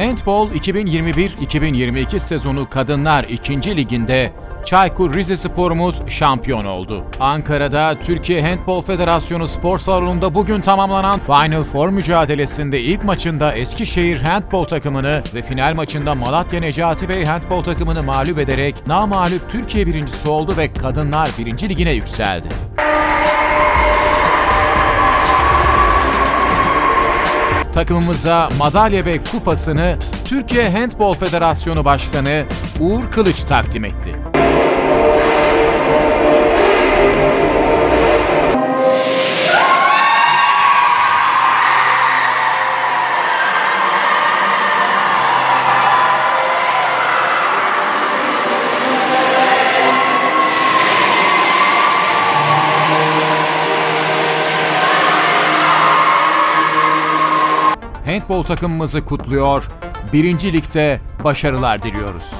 Handball 2021-2022 sezonu Kadınlar 2. Liginde Çaykur Rizespor'umuz şampiyon oldu. Ankara'da Türkiye Handball Federasyonu spor salonunda bugün tamamlanan Final Four mücadelesinde ilk maçında Eskişehir Handball takımını ve final maçında Malatya Necati Bey Handball takımını mağlup ederek namağlup Türkiye birincisi oldu ve Kadınlar 1. Ligine yükseldi. Takımımıza madalya ve kupasını Türkiye Handball Federasyonu Başkanı Uğur Kılıç takdim etti. Handball takımımızı kutluyor, birinci ligde başarılar diliyoruz.